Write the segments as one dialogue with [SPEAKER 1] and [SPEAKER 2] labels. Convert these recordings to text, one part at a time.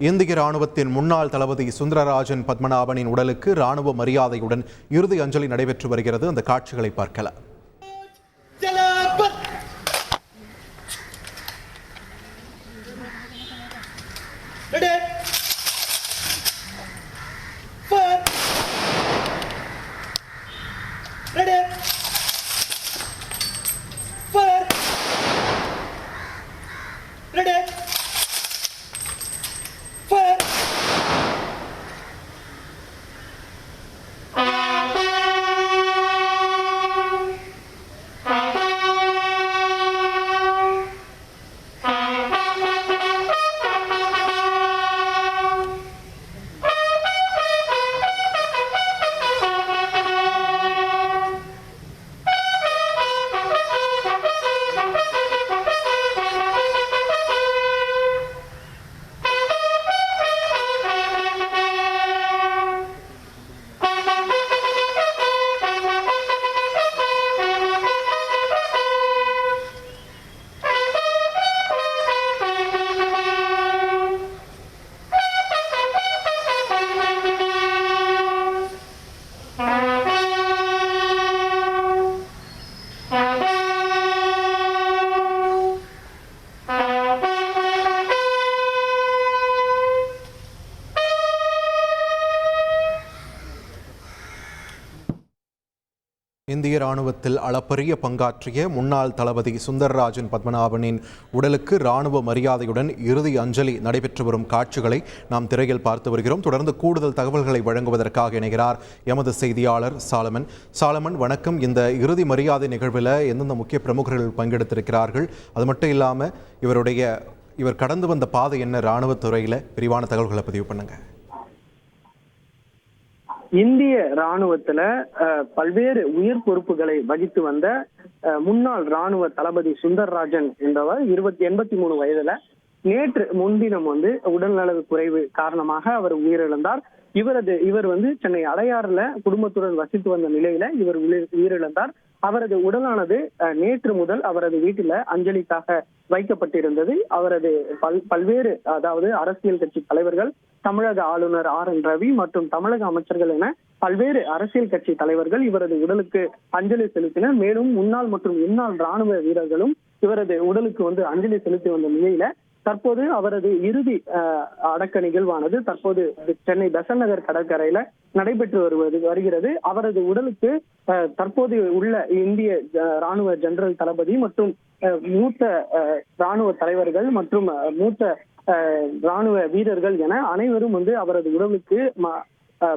[SPEAKER 1] இந்திய ராணுவத்தின் முன்னாள் தளபதி சுந்தரராஜன் பத்மநாபனின் உடலுக்கு ராணுவ மரியாதையுடன் இறுதி அஞ்சலி நடைபெற்று வருகிறது அந்த காட்சிகளை பார்க்கலாம்
[SPEAKER 2] Ready?
[SPEAKER 1] இந்திய ராணுவத்தில் அளப்பரிய பங்காற்றிய முன்னாள் தளபதி சுந்தரராஜன் பத்மநாபனின் உடலுக்கு ராணுவ மரியாதையுடன் இறுதி அஞ்சலி நடைபெற்று வரும் காட்சிகளை நாம் திரையில் பார்த்து வருகிறோம். தொடர்ந்து கூடுதல் தகவல்களை வழங்குவதற்காக இணைகிறார் எமது செய்தியாளர் சாலமன். சாலமன் வணக்கம். இந்த இறுதி மரியாதை நிகழ்வில் எந்தெந்த முக்கிய பிரமுகர்கள் பங்கெடுத்திருக்கிறார்கள்? அது மட்டும் இல்லாமல் இவருடைய இவர் கடந்து வந்த பாதை என்ன? இராணுவத்துறையில் விரிவான தகவல்களை பதிவு பண்ணுங்கள்
[SPEAKER 3] இந்திய ராணுவத்துல பல்வேறு உயர் பொறுப்புகளை வகித்து வந்த அஹ், முன்னாள் ராணுவ தளபதி சுந்தர்ராஜன் என்பவர் இருபத்தி எண்பத்தி மூணு வயதுல நேற்று முன்தினம் வந்து உடல்நலவு குறைவு காரணமாக அவர் உயிரிழந்தார். இவரது இவர் வந்து சென்னை அடையாறுல குடும்பத்துடன் வசித்து வந்த நிலையில இவர் உயிர்- உயிரிழந்தார். அவரது உடலானது நேற்று முதல் அவரது வீட்டில அஞ்சலிக்காக வைக்கப்பட்டிருந்தது. அவரது பல் பல்வேறு அதாவது அரசியல் கட்சி தலைவர்கள் தமிழக ஆளுநர் ஆர் என் ரவி மற்றும் தமிழக அமைச்சர்கள் என பல்வேறு அரசியல் கட்சி தலைவர்கள் இவரது உடலுக்கு அஞ்சலி செலுத்தினர். மேலும் முன்னாள் மற்றும் இந்நாள் ராணுவ வீரர்களும் இவரது உடலுக்கு வந்து அஞ்சலி செலுத்தி வந்த நிலையில தற்போது அவரது இறுதி அடக்க நிகழ்வானது தற்போது சென்னை பெசன் நகர் கடற்கரையில நடைபெற்று வருவது வருகிறது. அவரது உடலுக்கு அஹ், தற்போது உள்ள இந்திய ராணுவ ஜெனரல் தளபதி மற்றும் அஹ், மூத்த ராணுவ தலைவர்கள் மற்றும் மூத்த ராணுவ வீரர்கள் என அனைவரும் வந்து அவரது உடலுக்கு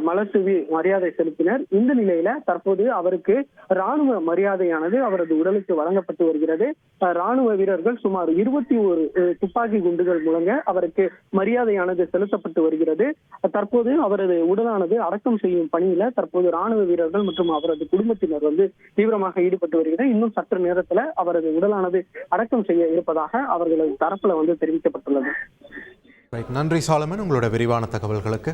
[SPEAKER 3] மலர் தூவி மரியாதை செலுத்தினர். இந்த நிலையில தற்போது அவருக்கு ராணுவ மரியாதையானது அவரது உடலுக்கு வழங்கப்பட்டு வருகிறது. ராணுவ வீரர்கள் சுமார் இருபத்தி ஒரு துப்பாக்கி குண்டுகள் முழங்க அவருக்கு மரியாதையானது செலுத்தப்பட்டு வருகிறது. தற்போது அவரது உடலானது அடக்கம் செய்யும் பணியில தற்போது ராணுவ வீரர்கள் மற்றும் அவரது குடும்பத்தினர் வந்து தீவிரமாக ஈடுபட்டு வருகிறது. இன்னும் சற்று நேரத்துல அவரது உடலானது அடக்கம் செய்ய இருப்பதாக அவர்களது தரப்புல வந்து தெரிவிக்கப்பட்டுள்ளது.
[SPEAKER 1] நன்றி சாலமன். உங்களோட விரிவான தகவல்களுக்கு